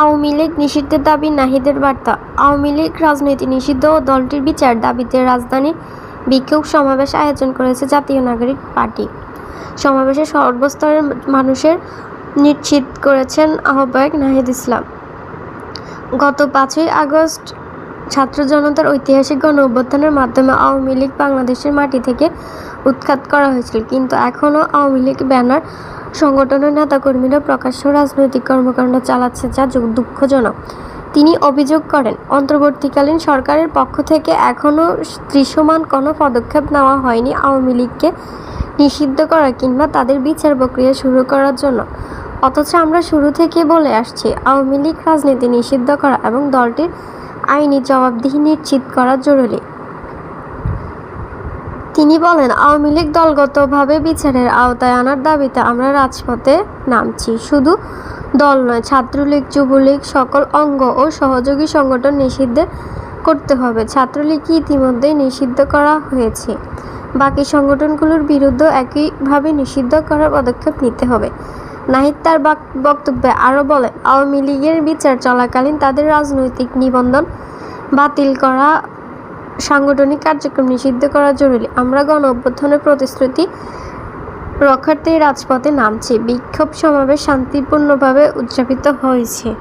আওয়ামী লীগ নিষিদ্ধের দাবি, নাহিদের বার্তা। আওয়ামী লীগ রাজনীতি নিষিদ্ধ ও দলটির বিচার দাবিতে রাজধানী বিক্ষোভ সমাবেশ আয়োজন করেছে জাতীয় নাগরিক পার্টি। সমাবেশে সর্বস্তরের মানুষের নিশ্চিত করেছেন আহ্বায়ক নাহিদ ইসলাম। গত পাঁচই আগস্ট ছাত্র জনতার ঐতিহাসিক গণ অভ্যুত্থানের মাধ্যমে আওয়ামী লীগ বাংলাদেশের মাটি থেকে উৎখাত করা হয়েছিল। কিন্তু এখনও আওয়ামী লীগ ব্যানার সংগঠনের নেতাকর্মীরা প্রকাশ্য রাজনৈতিক কর্মকাণ্ড চালাচ্ছে, যা দুঃখজনক। তিনি অভিযোগ করেন, অন্তর্বর্তীকালীন সরকারের পক্ষ থেকে এখনও দৃশ্যমান কোনো পদক্ষেপ নেওয়া হয়নি আওয়ামী লীগকে নিষিদ্ধ করা কিংবা তাদের বিচার প্রক্রিয়া শুরু করার জন্য। অথচ আমরা শুরু থেকে বলে আসছি, আওয়ামী লীগ রাজনীতি নিষিদ্ধ করা এবং দলটির আইনি জবাবদিহি নিশ্চিত করা জরুরি। তিনি বলেন, আওয়ামী লীগ দলগতভাবে বিচারের আওতায় আনার দাবিতে আমরা রাজপথে নামছি। শুধু দল নয়, ছাত্রলীগ, যুবলীগ, সকল অঙ্গ ও সহযোগী সংগঠন নিষিদ্ধ করতে হবে। ছাত্রলীগকে ইতিমধ্যে নিষিদ্ধ করা হয়েছে। বাকি সংগঠনগুলোর বিরুদ্ধে একইভাবে নিষিদ্ধ করার পদক্ষেপ নিতে হবে। নাহিদ তার বাক- বক্তব্যে আরও বলেন আওয়ামী লীগের বিচার চলাকালীন তাদের রাজনৈতিক নিবন্ধন বাতিল করা, সাংগঠনিক কার্যক্রম নিষিদ্ধ করা জরুরি। আমরা গণ অভ্যর্থনের প্রতিশ্রুতি রক্ষার্থে রাজপথে নামছি। বিক্ষোভ সমাবেশ শান্তিপূর্ণভাবে উদযাপিত হয়েছে।